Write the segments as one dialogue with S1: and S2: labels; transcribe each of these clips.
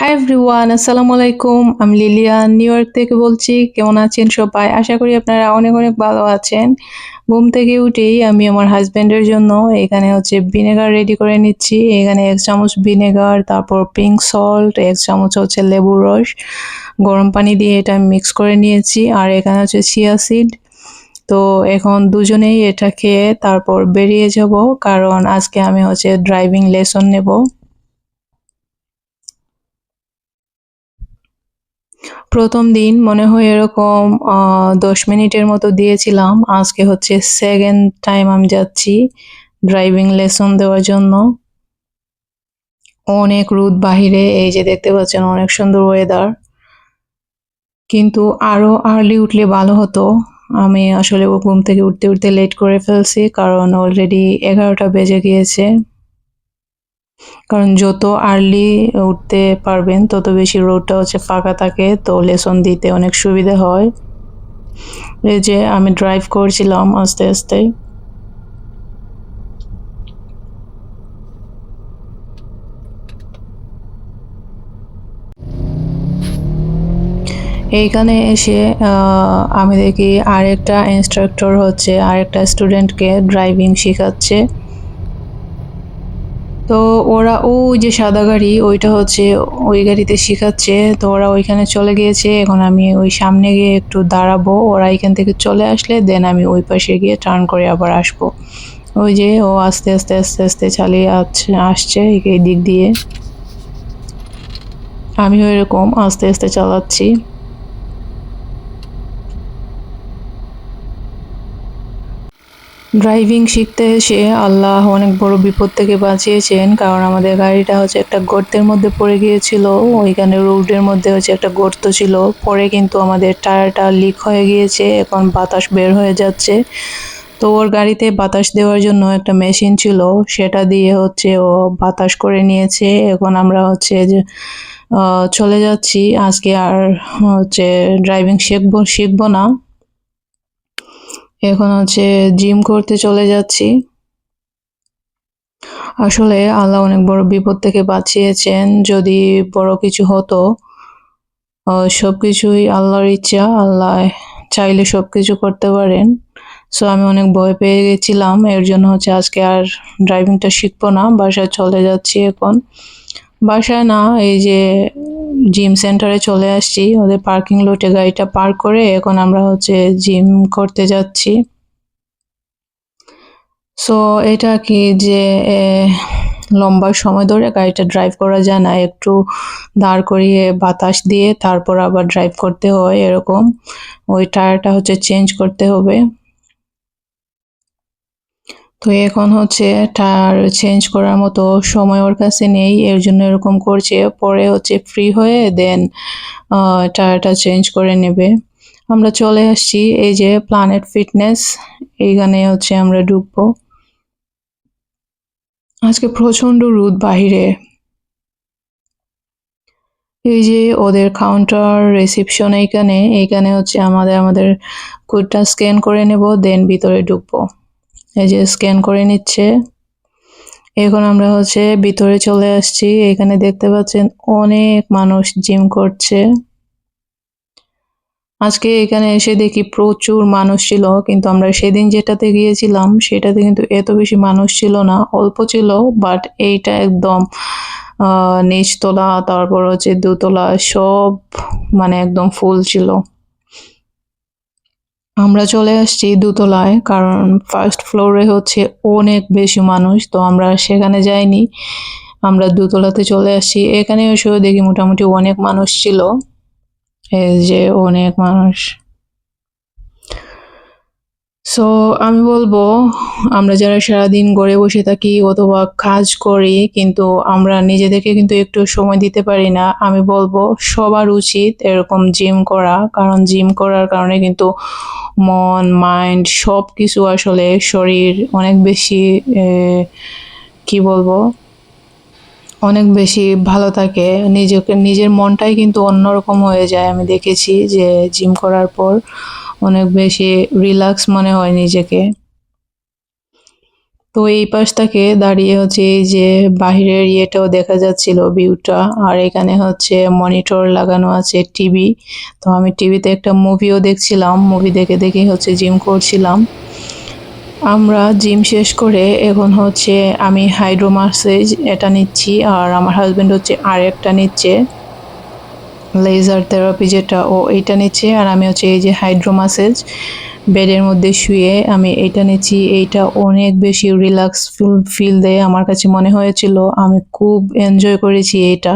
S1: Hi everyone আসসালামু আলাইকুম। আমি লিলিয়া নিউ ইয়র্ক থেকে বলছি। কেমন আছেন সবাই? আশা করি আপনারা অনেক অনেক ভালো আছেন। ঘুম থেকে উঠেই আমি আমার হাজব্যান্ডের জন্য এখানে হচ্ছে ভিনেগার রেডি করে নিচ্ছি। এখানে এক চামচ ভিনেগার তারপর পিঙ্ক সল্ট এক চামচ হচ্ছে লেবুর রস, গরম পানি দিয়ে এটা মিক্স করে নিয়েছি। আর এখানে হচ্ছে চিয়া সিড তো এখন দুজনেই এটা খেয়ে তারপর বেরিয়ে যাব, কারণ আজকে আমি হচ্ছে ড্রাইভিং লেসন নেব। প্রথম দিন মনে হয় এরকম দশ মিনিটের মতো দিয়েছিলাম। আজকে হচ্ছে সেকেন্ড টাইম আমি যাচ্ছি ড্রাইভিং লেসন দেওয়ার জন্য। অনেক রোদ বাহিরে, এই যে দেখতে পাচ্ছেন অনেক সুন্দর ওয়েদার কিন্তু আরও আর্লি উঠলে ভালো হতো। আমি আসলে ঘুম থেকে উঠতে উঠতে লেট করে ফেলছি, কারণ অলরেডি এগারোটা বেজে গিয়েছে। কারণ যত আর্লি উঠতে পারবেন, তত বেশি রোডটা হচ্ছে ফাঁকা থাকে। তো লেসন দিতে অনেক সুবিধা হয়। এই যে আমি ড্রাইভ করছিলাম আস্তে আস্তে। এইখানে এসে আমি দেখি আরেকটা ইনস্ট্রাক্টর হচ্ছে, আরেকটা স্টুডেন্টকে ড্রাইভিং শেখাচ্ছে। তো ওরা, ওই যে সাদা গাড়ি, ওইটা হচ্ছে ওই গাড়িতে শিখাচ্ছে। তো ওরা ওইখানে চলে গিয়েছে। এখন আমি ওই সামনে গিয়ে একটু দাঁড়াবো। ওরা এখান থেকে চলে আসলে দেন আমি ওই পাশে গিয়ে টার্ন করে আবার আসব। ওই যে ও আস্তে আস্তে আস্তে আস্তে চালিয়ে আসছে আসছে এই দিক দিয়ে। আমিও এরকম আস্তে আস্তে চালাচ্ছি। ড্রাইভিং শিখতে এসে আল্লাহ অনেক বড় বিপদ থেকে বাঁচিয়েছেন। কারণ আমাদের গাড়িটা হচ্ছে একটা গর্তের মধ্যে পড়ে গিয়েছিল। ওইখানে রোডের মধ্যে হচ্ছে একটা গর্ত ছিল। পরে কিন্তু আমাদের টায়ারটা লিক হয়ে গিয়েছে। এখন বাতাস বের হয়ে যাচ্ছে। তো ওর গাড়িতে বাতাস দেওয়ার জন্য একটা মেশিন ছিল। সেটা দিয়ে হচ্ছে ও বাতাস করে নিয়েছে। এখন আমরা হচ্ছে যে চলে যাচ্ছি। আজকে আর হচ্ছে ড্রাইভিং শিখব শিখব না। এখন হচ্ছে জিম করতে চলে যাচ্ছি। আসলে আল্লাহ অনেক বড় বিপদ থেকে বাঁচিয়েছেন। যদি বড় কিছু হতো আহ, সবকিছুই আল্লাহর ইচ্ছা আল্লাহ চাইলে সবকিছু করতে পারেন। সো আমি অনেক ভয় পেয়ে গেছিলাম। এর জন্য হচ্ছে আজকে আর ড্রাইভিংটা শিখব না বাসায় চলে যাচ্ছি এখন। বাসায় না, এই যে জিম সেন্টারে চলে আসছি, ওদের পার্কিং লটে গাড়িটা পার্ক করে এখন আমরা হচ্ছে জিম করতে যাচ্ছি। সো এটা কি যে লম্বা সময় ধরে গাড়িটা ড্রাইভ করা যায় না, একটু দাঁড় করিয়ে বাতাস দিয়ে তারপর আবার ড্রাইভ করতে হয়, এরকম। ওই টায়ারটা হচ্ছে চেঞ্জ করতে হবে। তো এখন হচ্ছে টায়ার চেঞ্জ করার মতো সময় ওর কাছে নেই, এর জন্য এরকম করছে, পরে হচ্ছে ফ্রি হয়ে দেন টায়ারটা চেঞ্জ করে নেবে। আমরা চলে আসছি, এই যে প্ল্যানেট ফিটনেস এইখানে হচ্ছে আমরা ঢুকবো। আজকে প্রচণ্ড রোদ বাহিরে। এই যে ওদের কাউন্টার রিসিপশন এইখানে এইখানে হচ্ছে আমাদের আমাদের কোডটা স্ক্যান করে নেব দেন ভিতরে ঢুকবো। এই যে স্ক্যান করে নিচ্ছে। এখন আমরা হচ্ছে ভিতরে চলে আসছি। এখানে দেখতে পাচ্ছেন অনেক মানুষ জিম করছে। আজকে এখানে এসে দেখি প্রচুর মানুষ ছিল, কিন্তু আমরা সেদিন যেটাতে গিয়েছিলাম, সেটাতে কিন্তু এত বেশি মানুষ ছিল না। অল্প ছিল বাট এইটা একদম নিচতলা, তারপর হচ্ছে দোতলা, সব মানে একদম ফুল ছিল। আমরা চলে আসছি দোতলায়, কারণ ফার্স্ট ফ্লোরে হচ্ছে অনেক বেশি মানুষ, তো আমরা সেখানে যাইনি। আমরা দোতলাতে চলে আসছি। এখানে এসেও দেখি মোটামুটি অনেক মানুষ ছিল। এই যে অনেক মানুষ। সো আমি বলব, আমরা যারা সারাদিন ঘরে বসে থাকি অথবা কাজ করি, কিন্তু আমরা নিজেদেরকে কিন্তু একটু সময় দিতে পারি না। আমি বলব, সবার উচিত এরকম জিম করা, কারণ জিম করার কারণে কিন্তু মন মাইন্ড সব কিছু আসলে শরীর অনেক বেশি কি বলব? অনেক বেশি ভালো থাকে। নিজেকে, নিজের মনটাই কিন্তু অন্যরকম হয়ে যায়। আমি দেখেছি যে জিম করার পর অনেক বেশি রিল্যাক্স মনে হয় নিজেকে। তো এই পাশ থেকে দাঁড়িয়ে হচ্ছে এই যে বাহিরের ইয়েটাও দেখা যাচ্ছিল ভিউটা, আর এখানে হচ্ছে মনিটর লাগানো আছে টিভি। তো আমি টিভিতে একটা মুভিও দেখছিলাম, মুভি দেখে দেখে হচ্ছে জিম করছিলাম। আমরা জিম শেষ করে এখন হচ্ছে আমি হাইড্রো মাসেজ এটা নিচ্ছি, আর আমার হাজব্যান্ড হচ্ছে আর একটা নিচ্ছে। লেজার থেরাপি যেটা ও এইটা নিচ্ছে, আর আমি হচ্ছে এই যে হাইড্রো মাসেজ। বেডের মধ্যে শুয়ে আমি এটা নিচ্ছি, এইটা অনেক বেশি রিল্যাক্স ফিল ফিল দেয় আমার কাছে মনে হয়েছিল। আমি খুব এনজয় করেছি এটা,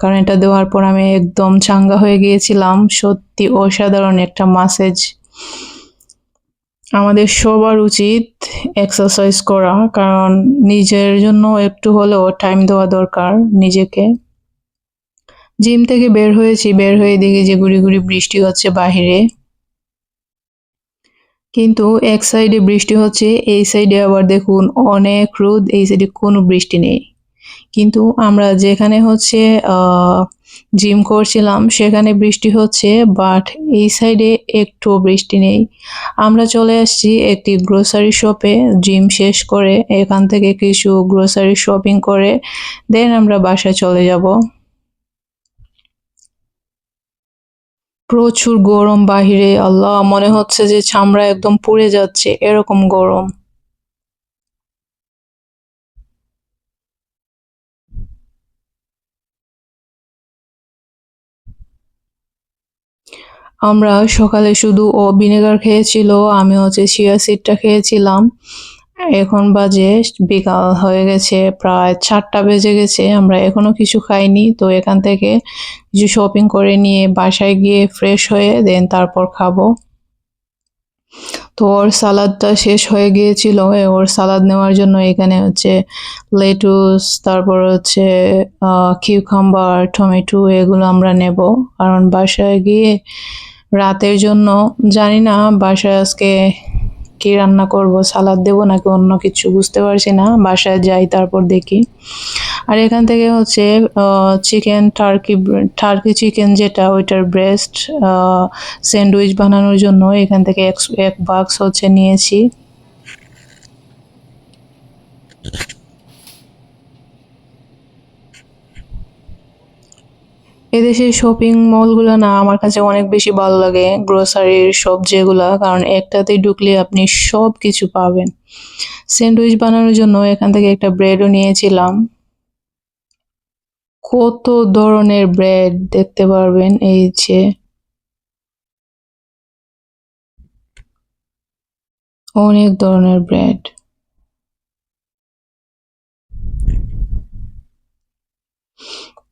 S1: কারণ এটা দেওয়ার পর আমি একদম চাঙ্গা হয়ে গিয়েছিলাম। সত্যি অসাধারণ একটা মাসেজ আমাদের সবার উচিত এক্সারসাইজ করা, কারণ নিজের জন্য একটু হলেও টাইম দেওয়া দরকার নিজেকে। জিম থেকে বের হয়েছি, বের হয়ে দেখি যে গুড়ি গুড়ি বৃষ্টি হচ্ছে বাহিরে। কিন্তু এক সাইডে বৃষ্টি হচ্ছে, এই সাইডে আবার দেখুন অনেক রোদ, এই সাইডে কোনো বৃষ্টি নেই। কিন্তু আমরা যেখানে হচ্ছে জিম করছিলাম, সেখানে বৃষ্টি হচ্ছে বাট এই সাইডে একটু বৃষ্টি নেই। আমরা চলে আসছি একটি গ্রোসারি শপে জিম শেষ করে এখান থেকে কিছু গ্রোসারি শপিং করে দেন আমরা বাসায় চলে যাব। প্রচুর গরম বাহিরে, আল্লাহ, মনে হচ্ছে যে চামড়া একদম পুড়ে যাচ্ছে, এরকম গরম। আমরা সকালে শুধু ও ভিনেগার খেয়েছিল আমি হচ্ছে চিয়া সিডটা খেয়েছিলাম। এখন বাজে, বিকাল হয়ে গেছে, প্রায় চারটা বেজে গেছে, আমরা এখনও কিছু খাইনি, তো এখান থেকে কিছু শপিং করে নিয়ে বাসায় গিয়ে ফ্রেশ হয়ে দেন তারপর খাব। তো ওর সালাদটা শেষ হয়ে গিয়েছিল ওর সালাদ নেওয়ার জন্য এখানে হচ্ছে লেটুস তারপর হচ্ছে কিউকাম্বার টমেটো এগুলো আমরা নেব। কারণ বাসায় গিয়ে রাতের জন্য, জানি না, বাসায় আজকে কি রান্না করব, সালাদ দেবো নাকি অন্য কিছু বুঝতে পারছি না, বাসায় যাই তারপর দেখি। আর এখান থেকে হচ্ছে চিকেন টার্কি টার্কি চিকেন যেটা, ওইটার ব্রেস্ট স্যান্ডউইচ বানানোর জন্য এখান থেকে এক এক বাক্স হচ্ছে নিয়েছি। এদেশের শপিং মলগুলো না আমার কাছে অনেক বেশি ভালো লাগে গ্রোসারির সব যেগুলা, কারণ একটাতেই ঢুকলে আপনি সব কিছু পাবেন। স্যান্ডউইচ বানানোর জন্য এখান থেকে একটা ব্রেডও নিয়েছিলাম। কত ধরনের ব্রেড দেখতে পারবেন, এই যে। অনেক ধরনের ব্রেড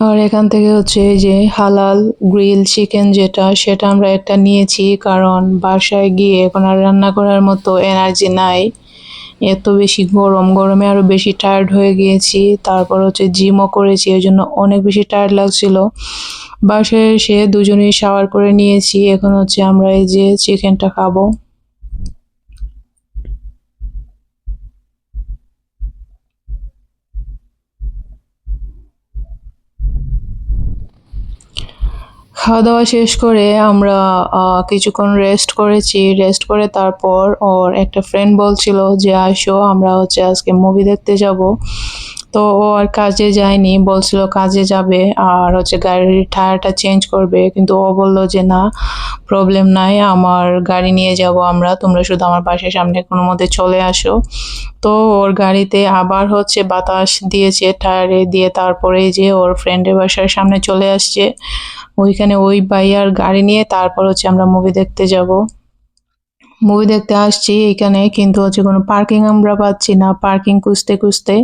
S1: আর এখান থেকে হচ্ছে যে হালাল গ্রিল চিকেন যেটা, সেটা আমরা একটা নিয়েছি কারণ বাসায় গিয়ে এখন আর রান্না করার মতো এনার্জি নাই। এত বেশি গরম, গরমে আরও বেশি টায়ার্ড হয়ে গিয়েছি। তারপর হচ্ছে জিমও করেছি, ওই জন্য অনেক বেশি টায়ার্ড লাগছিল। বাসায় এসে দুজনেই শাওয়ার করে নিয়েছি। এখন হচ্ছে আমরা এই যে চিকেনটা খাব। খাওয়া দাওয়া শেষ করে আমরা কিছুক্ষণ রেস্ট করেছি। রেস্ট করে তারপর ওর একটা ফ্রেন্ড বলছিল যে আসো আমরা হচ্ছে আজকে মুভি দেখতে যাব। তো ও আর কাজে যায়নি, বলছিল কাজে যাবে আর হচ্ছে গাড়ির টায়ারটা চেঞ্জ করবে, কিন্তু ও বলল যে, না প্রবলেম নাই, আমার গাড়ি নিয়ে যাব আমরা, তোমরা শুধু আমার বাসার সামনে কোনো মধ্যে চলে আসো। তো ওর গাড়িতে আবার হচ্ছে বাতাস দিয়েছে টায়ারে দিয়ে তারপরে যে ওর ফ্রেন্ডের বাসার সামনে চলে আসছে। ওইখানে ওই বাইয়ার গাড়ি নিয়ে তারপর হচ্ছে আমরা মুভি দেখতে যাব। মুভি দেখতে আসছি এখানে, কিন্তু হচ্ছে কোনো পার্কিং আমরা পাচ্ছি না। পার্কিং খুঁজতে খুঁজতে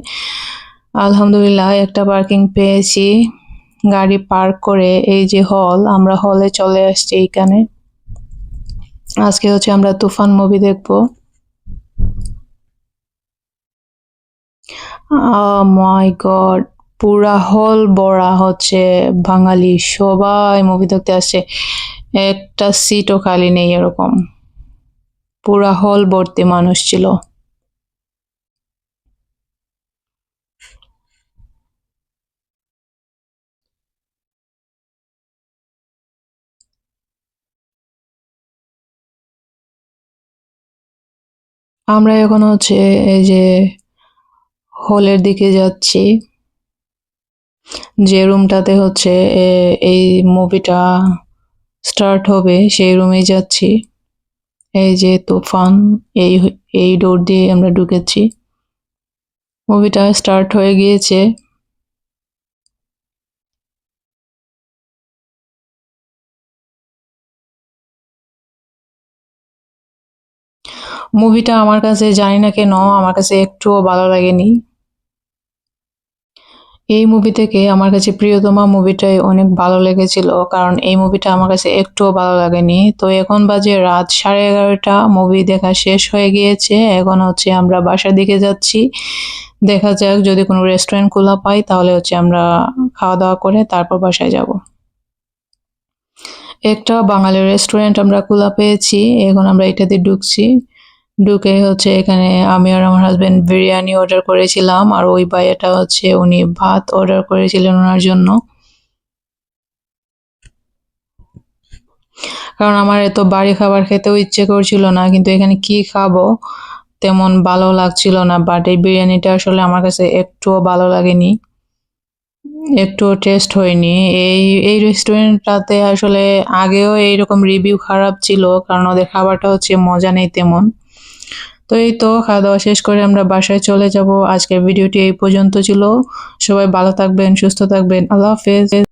S1: আলহামদুলিল্লাহ, একটা পার্কিং পেয়েছি। গাড়ি পার্ক করে এই যে হল আমরা হলে চলে আসছি এইখানে। আজকে হচ্ছে আমরা তুফান মুভি দেখব। মাই গড পুরা হল বড়া হচ্ছে বাঙালি। সবাই মুভি দেখতে আসছে। একটা সিটও খালি নেই এরকম। পুরা হল ভর্তি মানুষ ছিল। আমরা এখন হচ্ছে এই যে হলের দিকে যাচ্ছি। যে রুমটাতে হচ্ছে এই মুভিটা স্টার্ট হবে, সেই রুমে যাচ্ছি। এই যে তুফান, এই এই ডোর দিয়ে আমরা ঢুকেছি। মুভিটা স্টার্ট হয়ে গিয়েছে। মুভিটা আমার কাছে জানি না কেন, আমার কাছে একটুও ভালো লাগেনি। এই মুভি থেকে আমার কাছে প্রিয়তমা মুভিটাই অনেক ভালো লেগেছিল, কারণ এই মুভিটা আমার কাছে একটুও ভালো লাগেনি। তো এখন বাজে রাত সাড়ে এগারোটা, মুভি দেখা শেষ হয়ে গিয়েছে, এখন হচ্ছে আমরা বাসার দিকে যাচ্ছি। দেখা যাক, যদি কোনো রেস্টুরেন্ট খোলা পাই, তাহলে হচ্ছে আমরা খাওয়া দাওয়া করে তারপর বাসায় যাব। একটা বাঙালি রেস্টুরেন্ট আমরা খোলা পেয়েছি, এখন আমরা এটাতে ঢুকছি। ঢুকে হচ্ছে এখানে আমি আর আমার হাজবেন্ড বিরিয়ানি অর্ডার করেছিলাম আর ওই ভাইয়াটা হচ্ছে উনি ভাত অর্ডার করেছিলেন ওনার জন্য। কারণ আমার এত বাড়ি খাবার খেতেও ইচ্ছে করছিল না, কিন্তু এখানে কি খাব তেমন ভালো লাগছিল না বাট এই বিরিয়ানিটা আসলে আমার কাছে একটুও ভালো লাগেনি, একটুও টেস্ট হয়নি। এই এই রেস্টুরেন্টটাতে আসলে আগেও এইরকম রিভিউ খারাপ ছিল, কারণ ওদের খাবারটা হচ্ছে মজা নেই তেমন। তো এই তো খাওয়া দাওয়া শেষ করে আমরা বাসায় চলে যাব। আজকের ভিডিওটি এই পর্যন্ত ছিল। সবাই ভালো থাকবেন, সুস্থ থাকবেন। আল্লাহ হাফেজ।